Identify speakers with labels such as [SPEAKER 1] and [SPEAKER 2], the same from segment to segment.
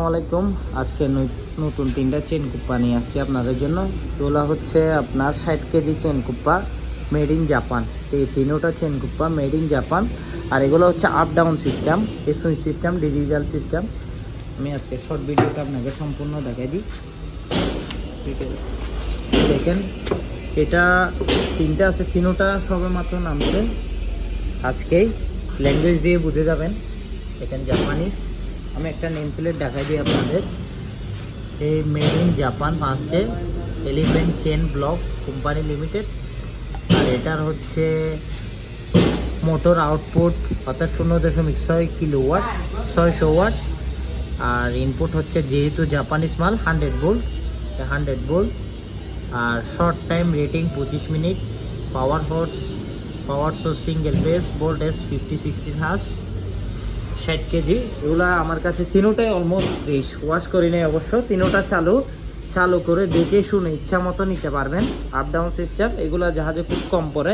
[SPEAKER 1] আসসালামাইকুম আজকে নতুন তিনটা চেন কুপ্পা নিয়ে আসছি আপনাদের জন্য। এগুলো হচ্ছে আপনার ষাট কেজি চেন কুপ্পা মেড ইন জাপান এই তিনোটা চেন কুপ্পা মেড ইন জাপান আর এগুলো হচ্ছে up down system switch system digital system আমি আজকে শর্ট ভিডিওটা আপনাকে সম্পূর্ণ দেখাই দিই। দেখেন, এটা তিনটা আছে, তিনোটা সবে মাত্র নামছে। আজকেই ল্যাঙ্গুয়েজ দিয়ে বুঝে যাবেন। এখানে জাপানিজ আমি একটা নেম প্লেট দেখাই দিই আপনাদের। এই মেড ইন জাপান ফার্স্টে elephant chain block company limited আর এটার হচ্ছে মোটর আউটপুট অর্থাৎ শূন্য দশমিক ছয় কিলো ওয়াট ছয়শো ওয়াট। আর ইনপুট হচ্ছে যেহেতু জাপানিজ মাল হান্ড্রেড বোল্ট হান্ড্রেড বোল্ট আর শর্ট টাইম রেটিং পঁচিশ minute power horse power source single phase S fifty sixteen হাস ষাট কেজি। এগুলা আমার কাছে তিনোটাই অলমোস্ট ফ্রেশ ওয়াশ করি নাই অবশ্য। তিনোটা চালু চালু করে দেখে শুনে ইচ্ছা মতো নিতে পারবেন। আপ ডাউন সিস্টেম এগুলা জাহাজে খুব কম পড়ে।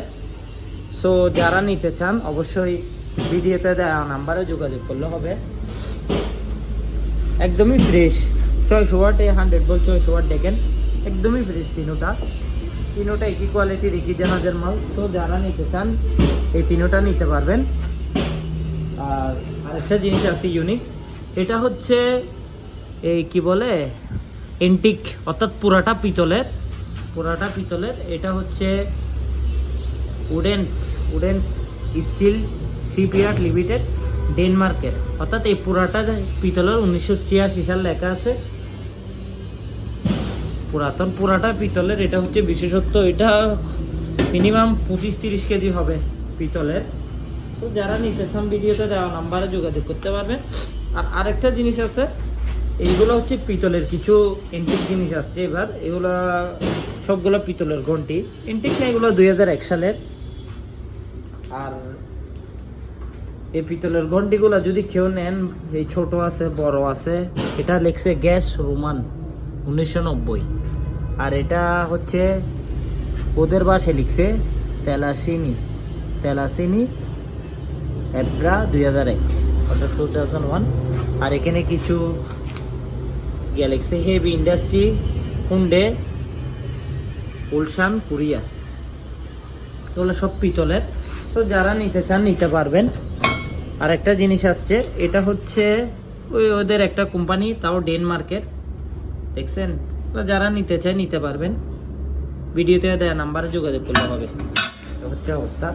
[SPEAKER 1] সো যারা নিতে চান, অবশ্যই ভিডিওতে দেওয়া নাম্বারে যোগাযোগ করলে হবে। একদমই ফ্রেশ ছয়শো ওয়াট এ হান্ড্রেড বল ছয়শো ওয়াট দেখেন, একদমই ফ্রেশ তিনোটা। তিনোটা একই কোয়ালিটির একই জাহাজের মাল। সো যারা নিতে চান, এই তিনোটা নিতে পারবেন। আর আরেকটা জিনিস আছে ইউনিক এটা হচ্ছে এই কি বলে এন্টিক অর্থাৎ পুরাটা পিতলের পুরাটা পিতলের, এটা হচ্ছে Odense Odense steel shipyard limited ডেনমার্কের অর্থাৎ এই পুরাটা পিতলের উনিশশো ছিয়াশি সাল লেখা আছে। পুরাতন পুরাটা পিতলের, এটা হচ্ছে বিশেষত্ব, এটা মিনিমাম পঁচিশ তিরিশ কেজি হবে পিতলের। তো যারা নিতে চান ভিডিওতে দেওয়া নাম্বারে যোগাযোগ করতে পারবেন। আর আরেকটা জিনিস আছে, এইগুলো হচ্ছে পিতলের কিছু এন্টিক জিনিস আসছে এবার। এগুলা সবগুলো পিতলের ঘন্টি। এন্টিক না, এগুলো দুই হাজার এক সালের। আর এই পিতলের ঘন্টিগুলো যদি কেউ নেন, এই ছোট আছে, বড় আছে, এটা লেখছে গ্যাস রোমান উনিশশো নব্বই। আর এটা হচ্ছে ওদের বাসে লিখছে তেলাসিনি। তেলাসিনি এব্রা দুই হাজার এক অর্থাৎ টু থাউজেন্ড ওয়ান আর এখানে কিছু galaxy heavy industry Hyundai Ulsan Korea এগুলো সব পিতলের। তো যারা নিতে চান, নিতে পারবেন। আর একটা জিনিস আসছে, এটা হচ্ছে ওই ওদের একটা কোম্পানি, তাও ডেনমার্কের। দেখছেন? তো যারা নিতে চায়, নিতে পারবেন। ভিডিওতে দেওয়া নাম্বারে যোগাযোগ করলে হবে। হচ্ছে অবস্থা।